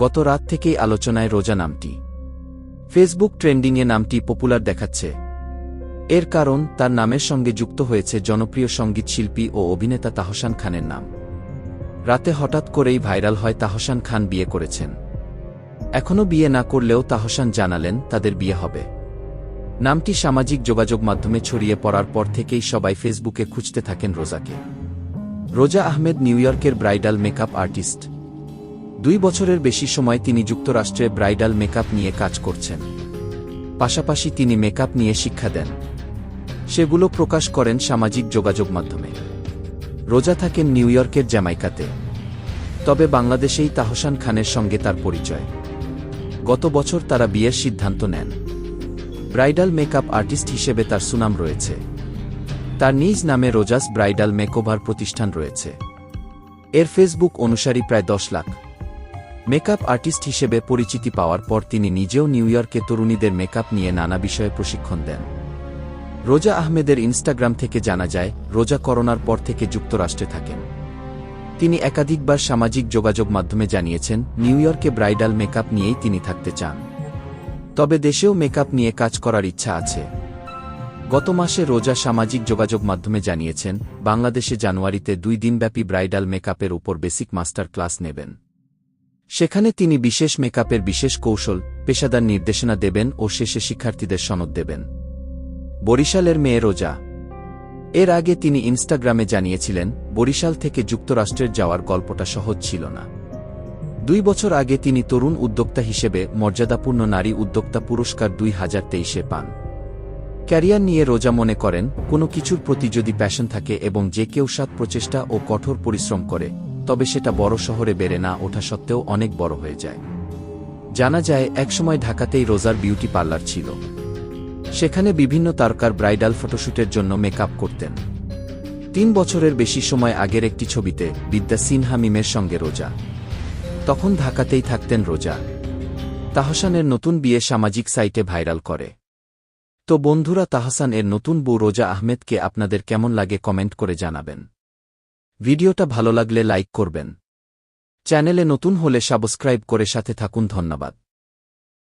গত রাত থেকেই আলোচনায় রোজা নামটি। ফেসবুক ট্রেন্ডিংয়ে নামটি পপুলার দেখাচ্ছে। এর কারণ তার নামের সঙ্গে যুক্ত হয়েছে জনপ্রিয় সংগীত শিল্পী ও অভিনেতা তাহসান খানের নাম। রাতে হঠাৎ করেই ভাইরাল হয় তাহসান খান বিয়ে করেছেন। এখনও বিয়ে না করলেও তাহসান জানালেন তাদের বিয়ে হবে। নামটি সামাজিক যোগাযোগ মাধ্যমে ছড়িয়ে পড়ার পর থেকেই সবাই ফেসবুকে খুঁজতে থাকেন রোজাকে। রোজা আহমেদ নিউ ইয়র্কের ব্রাইডাল মেকআপ আর্টিস্ট। দুই বছরের বেশি সময় তিনি যুক্তরাষ্ট্রে ব্রাইডাল মেকআপ নিয়ে কাজ করছেন। পাশাপাশি তিনি মেকআপ নিয়ে শিক্ষা দেন। সেগুলো প্রকাশ করেন সামাজিক যোগাযোগ মাধ্যমে। রোজা থাকেন নিউ ইয়র্কের জ্যামাইকাতে। তবে বাংলাদেশেই তাহসান খানের সঙ্গে তার পরিচয়। গত বছর তারা বিয়ের সিদ্ধান্ত নেন। ব্রাইডাল মেকআপ আর্টিস্ট হিসেবে তার সুনাম রয়েছে। তার নিজ নামে রোজাস ব্রাইডাল মেকওভার প্রতিষ্ঠান রয়েছে। এর ফেসবুক অনুসারী প্রায় দশ লাখ। মেকআপ আর্টিস্ট হিসেবে পরিচিতি পাওয়ার পর তিনি নিজেও নিউ ইয়র্কে তরুণীদের মেকআপ নিয়ে নানা বিষয়ে প্রশিক্ষণ দেন। রোজা আহমেদের ইনস্টাগ্রাম থেকে জানা যায়, রোজা করোনার পর থেকে যুক্তরাষ্ট্রে থাকেন। তিনি একাধিকবার সামাজিক যোগাযোগ মাধ্যমে জানিয়েছেন, নিউ ইয়র্কে ব্রাইডাল মেকআপ নিয়েই তিনি থাকতে চান। তবে দেশেও মেকআপ নিয়ে কাজ করার ইচ্ছা আছে। গত মাসে রোজা সামাজিক যোগাযোগ মাধ্যমে জানিয়েছেন, বাংলাদেশে জানুয়ারিতে দুই দিনব্যাপী ব্রাইডাল মেকআপের উপর বেসিক মাস্টার ক্লাস নেবেন। সেখানে তিনি বিশেষ মেকআপের বিশেষ কৌশল, পেশাদার নির্দেশনা দেবেন ও শেষে শিক্ষার্থীদের সনদ দেবেন। বরিশালের মেয়ে রোজা। এর আগে তিনি ইনস্টাগ্রামে জানিয়েছিলেন, বরিশাল থেকে যুক্তরাষ্ট্রের যাওয়ার গল্পটা সহজ ছিল না। দুই বছর আগে তিনি তরুণ উদ্যোক্তা হিসেবে মর্যাদাপূর্ণ নারী উদ্যোক্তা পুরস্কার দুই হাজার তেইশে পান। ক্যারিয়ার নিয়ে রোজা মনে করেন, কোনো কিছুর প্রতি যদি প্যাশন থাকে এবং যে কেউ সাত প্রচেষ্টা ও কঠোর পরিশ্রম করে তবে সেটা বড় শহরে বেড়ে না ওঠা সত্ত্বেও অনেক বড় হয়ে যায়। জানা যায়, একসময় ঢাকাতেই রোজার বিউটি পার্লার ছিল। সেখানে বিভিন্ন তারকার ব্রাইডাল ফটোশ্যুটের জন্য মেকআপ করতেন। তিন বছরের বেশি সময় আগের একটি ছবিতে বিদ্যা সিনহা মিমের সঙ্গে রোজা। তখন ঢাকাতেই থাকতেন রোজা। তাহসানের নতুন বিয়ে সামাজিক সাইটে ভাইরাল করে। তো বন্ধুরা তাহসান এর নতুন বউ রোজা আহমেদকে আপনাদের কেমন লাগে কমেন্ট করে জানাবেন। ভিডিওটা ভালো লাগলে লাইক করবেন। চ্যানেলে নতুন হলে সাবস্ক্রাইব করে সাথে থাকুন ধন্যবাদ।